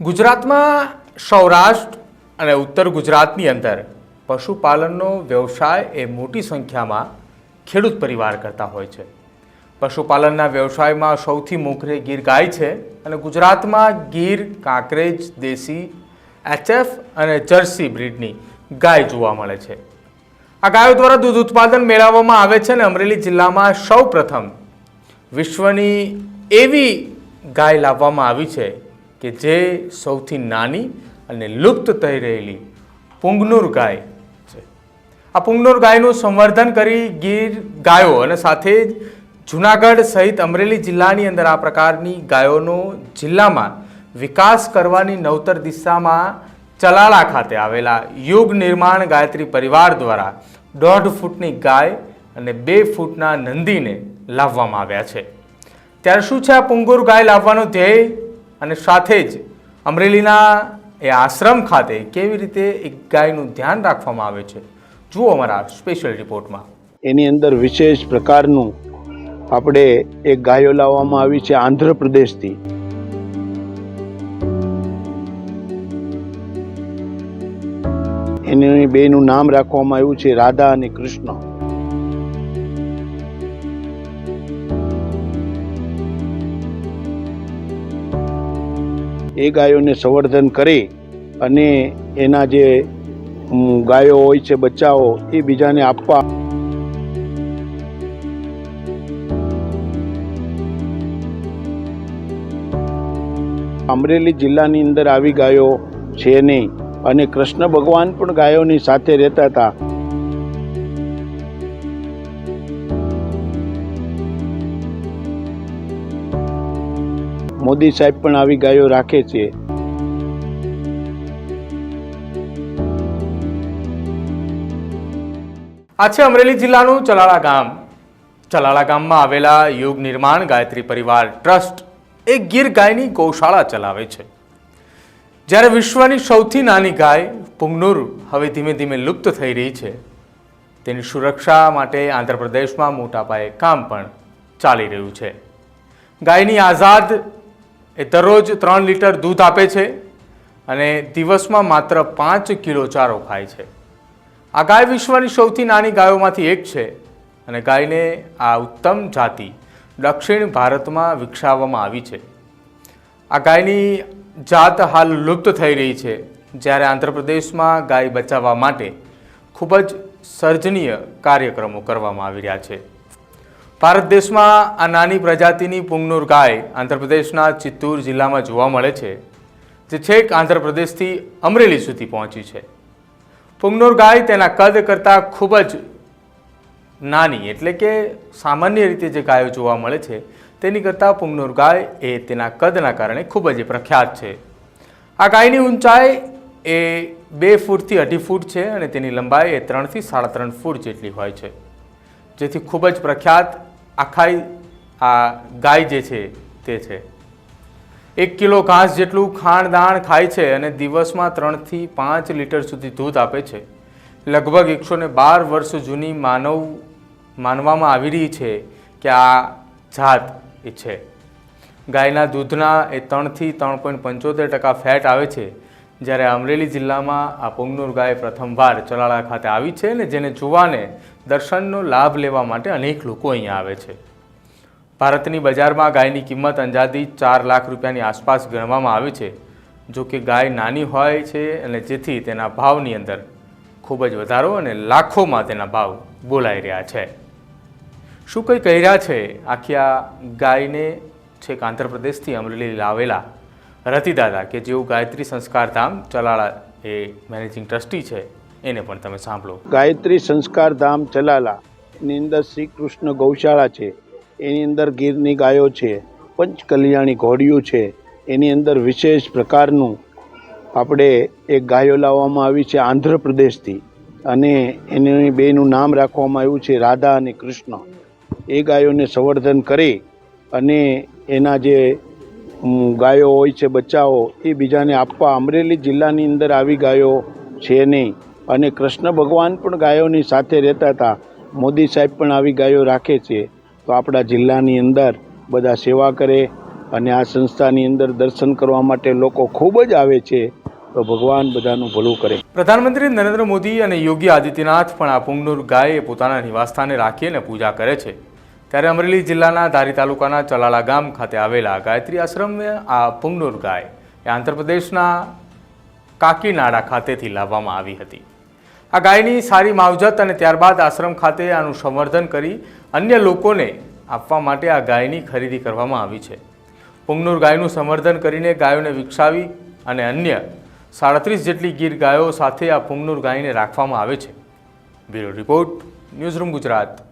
ગુજરાતમાં સૌરાષ્ટ્ર અને ઉત્તર ગુજરાતની અંદર પશુપાલનનો વ્યવસાય એ મોટી સંખ્યામાં ખેડૂત પરિવાર કરતા હોય છે. પશુપાલનના વ્યવસાયમાં સૌથી મોખરે ગીર ગાય છે અને ગુજરાતમાં ગીર, કાંકરેજ, દેશી, એચએફ અને જર્સી બ્રીડની ગાય જોવા મળે છે. આ ગાયો દ્વારા દૂધ ઉત્પાદન મેળવવામાં આવે છે અને અમરેલી જિલ્લામાં સૌ વિશ્વની એવી ગાય લાવવામાં આવી છે કે જે સૌથી નાની અને લુપ્ત થઈ રહેલી પુંગનુર ગાય છે. આ પુંગનુર ગાયનું સંવર્ધન કરી ગીર ગાયો અને સાથે જ જુનાગઢ સહિત અમરેલી જિલ્લાની અંદર આ પ્રકારની ગાયોનો જિલ્લામાં વિકાસ કરવાની નવતર દિશામાં ચલાળા ખાતે આવેલા યુગ નિર્માણ ગાયત્રી પરિવાર દ્વારા દોઢ ફૂટની ગાય અને બે ફૂટના નંદીને લાવવામાં આવ્યા છે. ત્યારે શું છે આ પુંગુર ગાય લાવવાનો ધ્યેય? અને સાથે જ અમરેલીના એ આશ્રમ ખાતે કેવી રીતે એક ગાયનું ધ્યાન રાખવામાં આવે છે? જુઓ અમારા સ્પેશિયલ રિપોર્ટમાં. એની અંદર વિશેષ પ્રકારનું આપણે એક ગાયો લાવવામાં આવી છે આંધ્રપ્રદેશથી. એની બેનું નામ રાખવામાં આવ્યું છે રાધા અને કૃષ્ણ. એ ગાયોને સંવર્ધન કરી અને એના જે ગાયો હોય છે, બચ્ચાઓ, એ બીજાને આપવા અમરેલી જિલ્લાની અંદર આવી ગાયો છે નહીં. અને કૃષ્ણ ભગવાન પણ ગાયોની સાથે રહેતા હતા. મોદી સાહેબ પણ આવી ગાયો રાખે છે. આ છે અમરેલી જિલ્લાનું ચલાળા ગામ. ચલાળા ગામમાં આવેલા યુગ નિર્માણ ગાયત્રી પરિવાર ટ્રસ્ટ એ ગીર ગાયની ગૌશાળા ચલાવે છે. જ્યારે વિશ્વની સૌથી નાની ગાય પુંગનુર હવે ધીમે ધીમે લુપ્ત થઈ રહી છે. તેની સુરક્ષા માટે આંધ્રપ્રદેશમાં મોટા પાયે કામ પણ ચાલી રહ્યું છે. ગાયની આઝાદ એ દરરોજ ત્રણ લીટર દૂધ આપે છે અને દિવસમાં માત્ર પાંચ કિલો ચારો ખાય છે. આ ગાય વિશ્વની સૌથી નાની ગાયોમાંથી એક છે અને ગાયને આ ઉત્તમ જાતિ દક્ષિણ ભારતમાં વિકસાવવામાં આવી છે. આ ગાયની જાત હાલ લુપ્ત થઈ રહી છે. જ્યારે આંધ્રપ્રદેશમાં ગાય બચાવવા માટે ખૂબ જ સર્જનીય કાર્યક્રમો કરવામાં આવી રહ્યા છે. ભારત દેશમાં આ નાની પ્રજાતિની પુંગનુર ગાય આંધ્રપ્રદેશના ચિત્તૂર જિલ્લામાં જોવા મળે છે, જે છેક આંધ્રપ્રદેશથી અમરેલી સુધી પહોંચી છે. પુંગનુર ગાય તેના કદ કરતાં ખૂબ જ નાની એટલે કે સામાન્ય રીતે જે ગાયો જોવા મળે છે, તેની કરતાં પુંગનુર ગાય એ તેના કદના કારણે ખૂબ જ પ્રખ્યાત છે. આ ગાયની ઊંચાઈ એ બે ફૂટથી અઢી ફૂટ છે અને તેની લંબાઈ એ ત્રણથી સાડા ત્રણ ફૂટ જેટલી હોય છે, જેથી ખૂબ જ પ્રખ્યાત આખાઈ આ ગાય જે છે તે છે. એક કિલો ઘાસ જેટલું ખાણ દાણ ખાય છે અને દિવસમાં ત્રણથી પાંચ લીટર સુધી દૂધ આપે છે. લગભગ એકસો ને બાર વર્ષ જૂની માનવ, માનવામાં આવી રહી છે કે આ જાત એ છે. ગાયના દૂધના એ ત્રણથી ત્રણ પોઈન્ટ પંચોતેર ટકા ફેટ આવે છે જ્યારે અમરેલી જિલ્લામાં આ પુંગનુર ગાય પ્રથમવાર ચલાળા ખાતે આવી છે ને જેને જોવાને દર્શનનો લાભ લેવા માટે અનેક લોકો અહીંયા આવે છે. ભારતની બજારમાં ગાયની કિંમત અંજાદી ચાર લાખ રૂપિયાની આસપાસ ગણવામાં આવે છે. જો કે ગાય નાની હોય છે અને જેથી તેના ભાવની અંદર ખૂબ જ વધારો અને લાખોમાં તેના ભાવ બોલાઈ રહ્યા છે. શું કંઈ કહી રહ્યા છે? આખી આ ગાયને છેક આંધ્રપ્રદેશથી અમરેલી લાવેલા રતિદાદા કે જેઓ ગાયત્રી સંસ્કાર ધામ ચલાળા એ મેનેજિંગ ટ્રસ્ટી છે, એને પણ તમે સાંભળો. ગાયત્રી સંસ્કાર ધામ ચલાલા એની અંદર શ્રી કૃષ્ણ ગૌશાળા છે, એની અંદર ગીરની ગાયો છે, પંચકલ્યાણી ઘોડીઓ છે, એની અંદર વિશેષ પ્રકારનું આપણે એક ગાયો લાવવામાં આવી છે આંધ્રપ્રદેશથી અને એની બેનું નામ રાખવામાં આવ્યું છે રાધા અને કૃષ્ણ. એ ગાયોને સંવર્ધન કરી અને એના જે ગાયો હોય છે, બચ્ચાઓ, એ બીજાને આપવા અમરેલી જિલ્લાની અંદર આવી ગાયો છે નહીં. અને કૃષ્ણ ભગવાન પણ ગાયોની સાથે રહેતા હતા. મોદી સાહેબ પણ આવી ગાયો રાખે છે. તો આપણા જિલ્લાની અંદર બધા સેવા કરે અને આ સંસ્થાની અંદર દર્શન કરવા માટે લોકો ખૂબ જ આવે છે, તો ભગવાન બધાનું ભલું કરે. પ્રધાનમંત્રી નરેન્દ્ર મોદી અને યોગી આદિત્યનાથ પણ આ પુંગનુર ગાયે પોતાના નિવાસસ્થાને રાખીને પૂજા કરે છે. ત્યારે અમરેલી જિલ્લાના ધારી તાલુકાના ચલાલા ગામ ખાતે આવેલા ગાયત્રી આશ્રમે આ પુંગનુર ગાય એ આંધ્રપ્રદેશના કાકીનાડા ખાતેથી લાવવામાં આવી હતી. આ ગાયની સારી માવજત અને ત્યારબાદ આશ્રમ ખાતે આનું સંવર્ધન કરી અન્ય લોકોને આપવા માટે આ ગાયની ખરીદી કરવામાં આવી છે. પુંગનુર ગાયનું સંવર્ધન કરીને ગાયોને વિકસાવી અને અન્ય સાડત્રીસ જેટલી ગીર ગાયો સાથે આ પુંગનુર ગાયને રાખવામાં આવે છે. Bureau report, newsroom Gujarat.